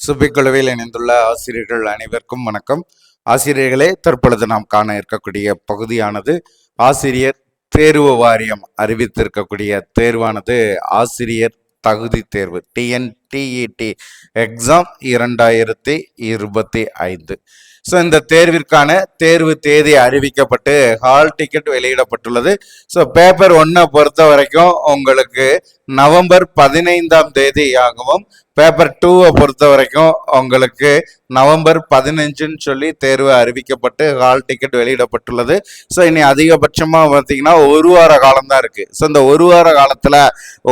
சுபிக்குழுவில் இணைந்துள்ள ஆசிரியர்கள் அனைவருக்கும் வணக்கம். ஆசிரியர்களே தற்பொழுது நாம் காண இருக்கக்கூடிய பகுதியானது ஆசிரியர் தேர்வு வாரியம் அறிவித்திருக்கக்கூடிய தேர்வானது ஆசிரியர் தகுதி தேர்வு டிஎன் டிஇடி எக்ஸாம் இரண்டாயிரத்தி இருபத்தி ஐந்து. ஸோ இந்த தேர்விற்கான தேர்வு தேதி அறிவிக்கப்பட்டு ஹால் டிக்கெட் வெளியிடப்பட்டுள்ளது. ஸோ பேப்பர் ஒன்றை பொறுத்த வரைக்கும் உங்களுக்கு நவம்பர் பதினைந்தாம் தேதியாகவும் பேப்பர் டூவை பொறுத்த வரைக்கும் உங்களுக்கு நவம்பர் பதினஞ்சுன்னு சொல்லி தேர்வு அறிவிக்கப்பட்டு ஹால் டிக்கெட் வெளியிடப்பட்டுள்ளது. ஸோ இனி அதிகபட்சமாக பார்த்தீங்கன்னா ஒரு வார காலம் தான் இருக்குது ஸோ இந்த ஒரு வார காலத்தில்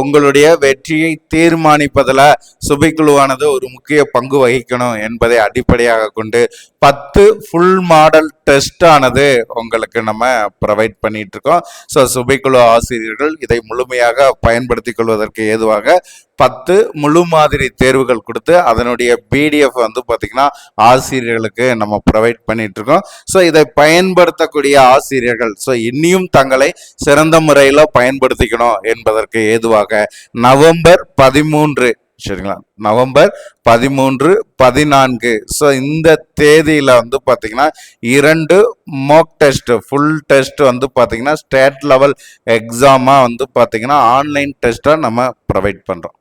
உங்களுடைய வெற்றியை தீர்மானிப்பதில் சுபைக்குழுவானது ஒரு முக்கிய பங்கு வகிக்கணும் என்பதை அடிப்படையாக கொண்டு பத்து ஃபுல் மாடல் டெஸ்ட் ஆனது உங்களுக்கு நம்ம ப்ரொவைட் பண்ணிட்டு இருக்கோம் ஸோ சுபைக்குழு ஆசிரியர்கள் இதை முழுமையாக பயன்படுத்திக் கொள்வதற்கு ஏதுவாக பத்து முழு மாதிரி தேர்வுகள் கொடுத்து அதனுடைய பிடிஎஃப் வந்து பார்த்திங்கன்னா ஆசிரியர்களுக்கு நம்ம ப்ரொவைட் பண்ணிட்டு இருக்கோம் ஸோ இதை பயன்படுத்தக்கூடிய ஆசிரியர்கள் ஸோ இன்னியும் தங்களை சிறந்த முறையில் பயன்படுத்திக்கணும் என்பதற்கு ஏதுவாக நவம்பர் பதிமூன்று சரிங்களா? நவம்பர் பதிமூன்று பதினான்கு. ஸோ இந்த தேதியில் வந்து பார்த்தீங்கன்னா இரண்டு மோக் டெஸ்ட் ஃபுல் டெஸ்ட் வந்து பார்த்தீங்கன்னா ஸ்டேட் லெவல் எக்ஸாமாக வந்து பார்த்தீங்கன்னா ஆன்லைன் டெஸ்ட்டாக நம்ம ப்ரொவைட் பண்ணுறோம்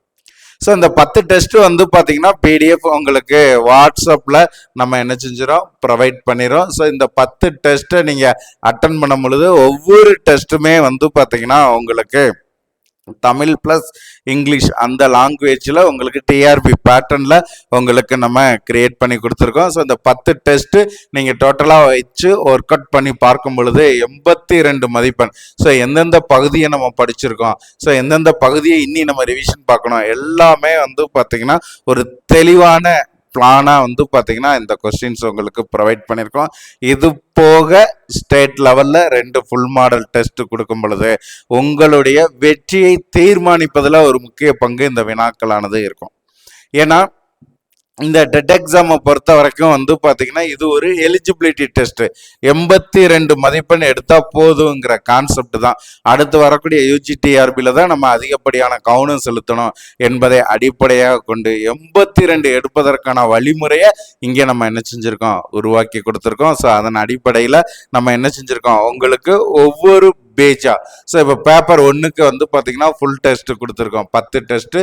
ஸோ இந்த பத்து டெஸ்ட்டு வந்து பார்த்தீங்கன்னா பிடிஎஃப் உங்களுக்கு வாட்ஸ்அப்பில் நம்ம என்ன செஞ்சிடும் ப்ரொவைட் பண்ணிடுறோம். ஸோ இந்த பத்து டெஸ்ட்டை நீங்கள் அட்டன் பண்ணும் பொழுது ஒவ்வொரு டெஸ்ட்டுமே வந்து பார்த்தீங்கன்னா உங்களுக்கு தமிழ் ப்ளஸ் இங்கிலீஷ் அந்த லாங்குவேஜில் உங்களுக்கு டிஆர்பி பேட்டர்னில் உங்களுக்கு நம்ம கிரியேட் பண்ணி கொடுத்துருக்கோம். ஸோ இந்த பத்து டெஸ்ட்டு நீங்கள் டோட்டலாக வச்சு ஒர்க் அவுட் பண்ணி பார்க்கும் பொழுது எண்பத்தி ரெண்டு மதிப்பெண். ஸோ எந்தெந்த பகுதியை நம்ம படிச்சிருக்கோம்? ஸோ எந்தெந்த பகுதியை இன்னி நம்ம ரிவிஷன் பார்க்கணும்? எல்லாமே வந்து பார்த்திங்கன்னா ஒரு தெளிவான பிளானாக வந்து பார்த்தீங்கன்னா இந்த கொஸ்டின்ஸ் உங்களுக்கு ப்ரொவைட் பண்ணியிருக்கோம் இது போக ஸ்டேட் லெவலில் ரெண்டு ஃபுல் மாடல் டெஸ்ட் கொடுக்கும் பொழுது உங்களுடைய வெற்றியை தீர்மானிப்பதில் ஒரு முக்கிய பங்கு இந்த வினாக்களானது இருக்கும். ஏன்னா இந்த டெட் எக்ஸாமை பொறுத்த வரைக்கும் வந்து பார்த்தீங்கன்னா இது ஒரு எலிஜிபிலிட்டி டெஸ்ட் எண்பத்தி ரெண்டு மதிப்பெண் எடுத்தால் போதுங்கிற கான்செப்ட் தான். அடுத்து வரக்கூடிய யூஜிடிஆர்பியில் தான் நம்ம அதிகப்படியான கவனம் செலுத்தணும் என்பதை அடிப்படையாக கொண்டு எண்பத்தி ரெண்டு எடுப்பதற்கான வழிமுறையை இங்கே நம்ம என்ன செஞ்சுருக்கோம்? உருவாக்கி கொடுத்துருக்கோம். ஸோ அதன் அடிப்படையில் நம்ம என்ன செஞ்சுருக்கோம்? உங்களுக்கு ஒவ்வொரு பேஜா. ஸோ இப்போ பேப்பர் ஒன்றுக்கு வந்து பார்த்தீங்கன்னா ஃபுல் டெஸ்ட் கொடுத்துருக்கோம். பத்து டெஸ்ட்டு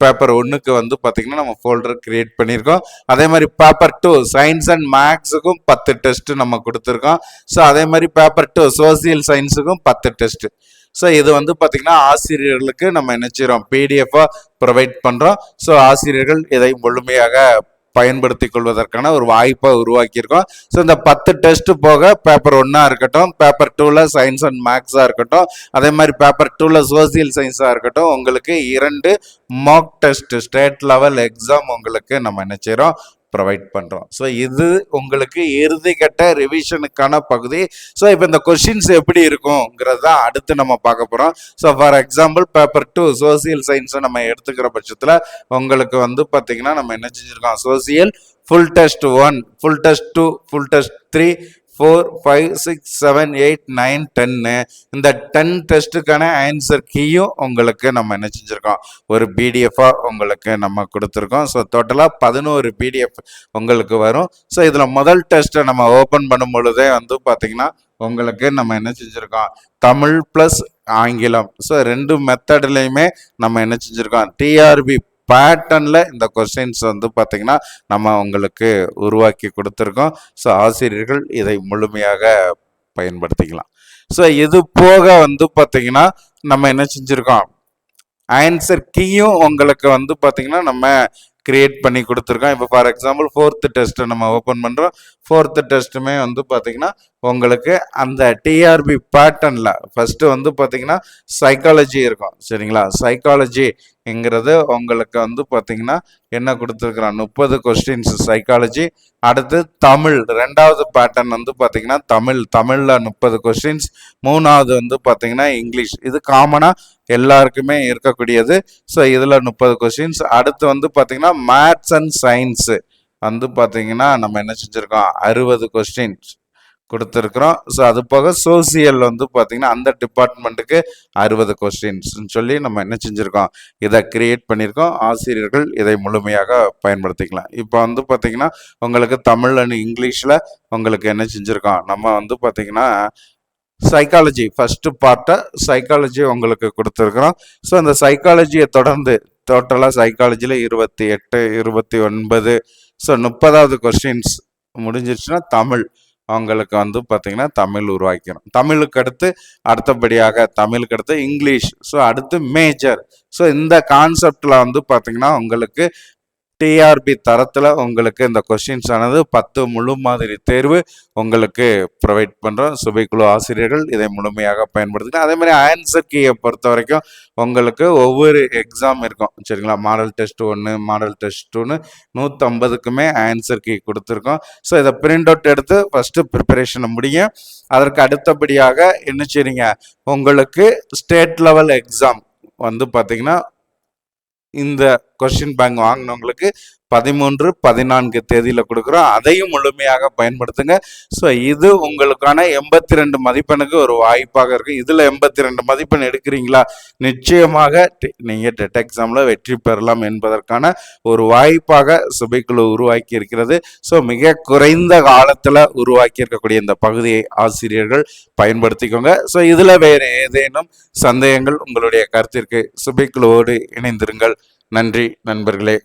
பேப்பர் ஒன்றுக்கு வந்து பார்த்தீங்கன்னா நம்ம ஃபோல்டர் கிரியேட் பண்ணியிருக்கோம். அதே மாதிரி பேப்பர் டூ சயின்ஸ் அண்ட் மேக்ஸுக்கும் பத்து டெஸ்ட்டு நம்ம கொடுத்துருக்கோம். ஸோ அதே மாதிரி பேப்பர் டூ சோசியல் சயின்ஸுக்கும் பத்து டெஸ்ட்டு ஸோ இது வந்து பார்த்தீங்கன்னா ஆசிரியர்களுக்கு நம்ம நினைச்சிரோம் பிடிஎஃபாக ப்ரொவைட் பண்ணுறோம் ஸோ ஆசிரியர்கள் இதை முழுமையாக பயன்படுத்தி கொள்வதற்கான ஒரு வாய்ப்பை உருவாக்கியிருக்கோம். ஸோ இந்த பத்து டெஸ்ட் போக பேப்பர் ஒன்றா இருக்கட்டும் பேப்பர் டூவில் சயின்ஸ் அண்ட் மேக்ஸாக இருக்கட்டும் அதே மாதிரி பேப்பர் டூவில் சோசியல் சயின்ஸாக இருக்கட்டும் உங்களுக்கு இரண்டு mock test state level exam உங்களுக்கு நம்ம என்ன ப்ரொவைட் பண்ணுறோம் ஸோ இது உங்களுக்கு இறுதிக்கட்ட ரிவிஷனுக்கான பகுதி. ஸோ இப்போ இந்த கொஷின்ஸ் எப்படி இருக்குங்கிறது தான் அடுத்து நம்ம பார்க்க போகிறோம் so for example paper two social சயின்ஸை நம்ம எடுத்துக்கிற பட்சத்தில் உங்களுக்கு வந்து பார்த்திங்கன்னா நம்ம என்ன செஞ்சுருக்கோம்? Social full test one full test two full test three four five six seven eight nine டென்னு இந்த டென் டெஸ்ட்டுக்கான ஆன்சர் கீயும் உங்களுக்கு நம்ம என்ன செஞ்சுருக்கோம்? ஒரு பிடிஎஃபாக உங்களுக்கு நம்ம கொடுத்துருக்கோம். ஸோ டோட்டலாக பதினோரு பிடிஎஃப் உங்களுக்கு வரும். ஸோ இதில் முதல் டெஸ்ட்டை நம்ம ஓப்பன் பண்ணும் பொழுதே வந்து பார்த்திங்கன்னா உங்களுக்கு நம்ம என்ன செஞ்சுருக்கோம்? தமிழ் ப்ளஸ் ஆங்கிலம். ஸோ ரெண்டு மெத்தட்லேயுமே நம்ம என்ன செஞ்சுருக்கோம்? டிஆர்பி பேட்டர்னில் இந்த கொஸ்டின்ஸ் வந்து பார்த்திங்கன்னா நம்ம உங்களுக்கு உருவாக்கி கொடுத்துருக்கோம். ஸோ ஆசிரியர்கள் இதை முழுமையாக பயன்படுத்திக்கலாம். ஸோ இது போக வந்து பார்த்திங்கன்னா நம்ம என்ன செஞ்சுருக்கோம்? ஆன்சர் கீயும் உங்களுக்கு வந்து பார்த்திங்கன்னா நம்ம கிரியேட் பண்ணி கொடுத்துருக்கோம். இப்போ ஃபார் எக்ஸாம்பிள் ஃபோர்த்து டெஸ்ட்டை நம்ம ஓப்பன் பண்ணுறோம் ஃபோர்த்து டெஸ்ட்டுமே வந்து பார்த்திங்கன்னா உங்களுக்கு அந்த டிஆர்பி பேட்டர்னில் ஃபஸ்ட்டு வந்து பார்த்திங்கன்னா சைக்காலஜி இருக்கும். சரிங்களா? சைக்காலஜி எங்கிறது உங்களுக்கு வந்து பார்த்தீங்கன்னா என்ன கொடுத்துருக்குறான்? முப்பது கொஸ்டின்ஸ் சைக்காலஜி அடுத்து தமிழ். ரெண்டாவது பேட்டர்ன் வந்து பார்த்தீங்கன்னா தமிழ். தமிழில் முப்பது கொஸ்டின்ஸ் மூணாவது வந்து பார்த்தீங்கன்னா இங்கிலீஷ். இது காமனாக எல்லாருக்குமே இருக்கக்கூடியது. ஸோ இதில் முப்பது கொஸ்டின்ஸ் அடுத்து வந்து பார்த்திங்கன்னா மேத்ஸ் அண்ட் சயின்ஸு வந்து பார்த்தீங்கன்னா நம்ம என்ன செஞ்சுருக்கோம்? அறுபது கொஸ்டின்ஸ் கொடுத்துருக்குறோம். ஸோ அது போக சோசியல் வந்து பார்த்திங்கன்னா அந்த டிபார்ட்மெண்ட்டுக்கு அறுபது கொஸ்டின்ஸ்னு சொல்லி நம்ம என்ன செஞ்சுருக்கோம்? இதை கிரியேட் பண்ணியிருக்கோம் ஆசிரியர்கள் இதை முழுமையாக பயன்படுத்திக்கலாம். இப்போ வந்து பார்த்தீங்கன்னா உங்களுக்கு தமிழ் அண்ட் இங்கிலீஷில் உங்களுக்கு என்ன செஞ்சுருக்கோம்? நம்ம வந்து பார்த்தீங்கன்னா சைக்காலஜி ஃபஸ்ட்டு பார்ட்டை சைக்காலஜி உங்களுக்கு கொடுத்துருக்குறோம். ஸோ அந்த சைக்காலஜியை தொடர்ந்து டோட்டலாக சைக்காலஜியில் இருபத்தி எட்டு இருபத்தி ஒன்பது ஸோ முப்பதாவது கொஸ்டின்ஸ் முடிஞ்சிருச்சுன்னா தமிழ். அவங்களுக்கு வந்து பார்த்தீங்கன்னா தமிழ் உருவாக்கணும் தமிழுக்கு அடுத்து அடுத்தபடியாக தமிழுக்கு அடுத்து இங்கிலீஷ். ஸோ அடுத்து மேஜர் ஸோ இந்த கான்செப்டில் வந்து பார்த்திங்கன்னா உங்களுக்கு டிஆர்பி தரத்தில் உங்களுக்கு இந்த கொஸ்டின்ஸ் ஆனது பத்து முழு மாதிரி தேர்வு உங்களுக்கு ப்ரொவைட் பண்ணுறோம் சுபைக்குழு ஆசிரியர்கள் இதை முழுமையாக பயன்படுத்துங்க அதே மாதிரி ஆன்சர் கீயை பொறுத்த வரைக்கும் உங்களுக்கு ஒவ்வொரு எக்ஸாம் இருக்கும். சரிங்களா? மாடல் டெஸ்ட் ஒன்று மாடல் டெஸ்ட் டூன்னு நூற்றம்பதுக்குமே ஆன்சர் கீ கொடுத்துருக்கோம். ஸோ இதை பிரிண்ட் அவுட் எடுத்து ஃபஸ்ட்டு ப்ரிப்பரேஷனை முடியும் அதற்கு அடுத்தபடியாக என்ன செய்றீங்க? உங்களுக்கு ஸ்டேட் லெவல் எக்ஸாம் வந்து பார்த்தீங்கன்னா இந்த கொஸ்டின் பேங்க் வாங்கினவங்களுக்கு பதிமூன்று பதினான்கு தேதியில் கொடுக்குறோம். அதையும் முழுமையாக பயன்படுத்துங்க. ஸோ இது உங்களுக்கான எண்பத்தி ரெண்டு மதிப்பெண்ணுக்கு ஒரு வாய்ப்பாக இருக்குது இதில் எண்பத்தி ரெண்டு மதிப்பெண் எடுக்கிறீங்களா? நிச்சயமாக நீங்கள் டெட் எக்ஸாமில் வெற்றி பெறலாம் என்பதற்கான ஒரு வாய்ப்பாக சுபைக்குழு உருவாக்கி இருக்கிறது. ஸோ மிக குறைந்த காலத்தில் உருவாக்கி இருக்கக்கூடிய இந்த பகுதியை ஆசிரியர்கள் பயன்படுத்திக்கோங்க. ஸோ இதில் வேறு ஏதேனும் சந்தேகங்கள் உங்களுடைய கருத்திற்கு சுபைக்குழுவோடு இணைந்திருங்கள். நன்றி நண்பர்களே.